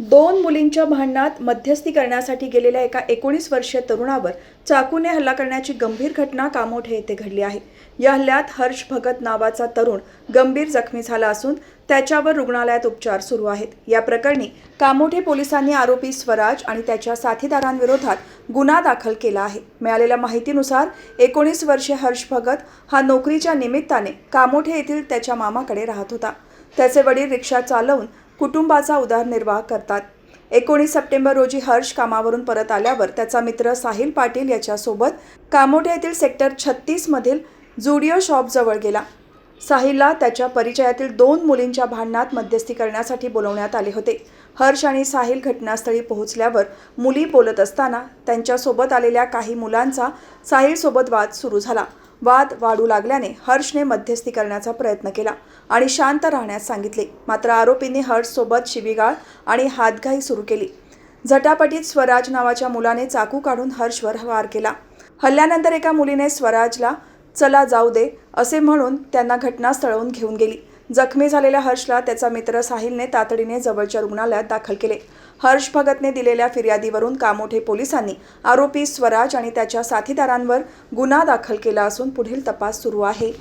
दोन मुलींच्या भांडणात मध्यस्थी करण्यासाठी गेलेल्या एका एकोणीस वर्षीय तरुणावर चाकूने हल्ला करण्याची गंभीर घटना कामोठे येथे घडली आहे. या हल्ल्यात हर्ष भगत नावाचा तरुण गंभीर जखमी झाला असून त्याच्यावर रुग्णालयात उपचार सुरू आहेत. या प्रकरणी कामोठे पोलिसांनी आरोपी स्वराज आणि त्याच्या साथीदारांविरोधात गुन्हा दाखल केला आहे. मिळालेल्या माहितीनुसार एकोणीस वर्षीय हर्ष भगत हा नोकरीच्या निमित्ताने कामोठे येथील त्याच्या मामाकडे राहत होता. त्याचे वडील रिक्षा चालवून कुटुंबाचा उदरनिर्वाह करतात. एकोणीस सप्टेंबर रोजी हर्ष कामावरून परत आल्यावर त्याचा मित्र साहिल पाटील याच्यासोबत कामोठे येथील सेक्टर छत्तीसमधील जुडिओ शॉपजवळ गेला. साहिलला त्याच्या परिचयातील दोन मुलींच्या भांडणात मध्यस्थी करण्यासाठी बोलवण्यात आले होते. हर्ष आणि साहिल घटनास्थळी पोहोचल्यावर मुली बोलत असताना त्यांच्यासोबत आलेल्या काही मुलांचा साहिलसोबत वाद सुरू झाला. वाद वाढू लागल्याने हर्षने मध्यस्थी करण्याचा प्रयत्न केला आणि शांत राहण्यास सांगितले. मात्र आरोपींनी हर्षसोबत शिबिगाळ आणि हातघाई सुरू केली. झटापटीत स्वराज नावाच्या मुलाने चाकू काढून हर्षवर वार केला. हल्ल्यानंतर एका मुलीने स्वराजला चला जाऊ दे असे म्हणून त्यांना घटनास्थळाहून घेऊन गेली. जखमी झालेल्या हर्षला त्याचा मित्र साहिलने तातडीने जवळच्या रुग्णालयात दाखल केले. हर्ष भगतने दिलेल्या फिर्यादीवरून कामोठे पोलिसांनी आरोपी स्वराज आणि त्याच्या साथीदारांवर गुन्हा दाखल केला असून पुढील तपास सुरू आहे.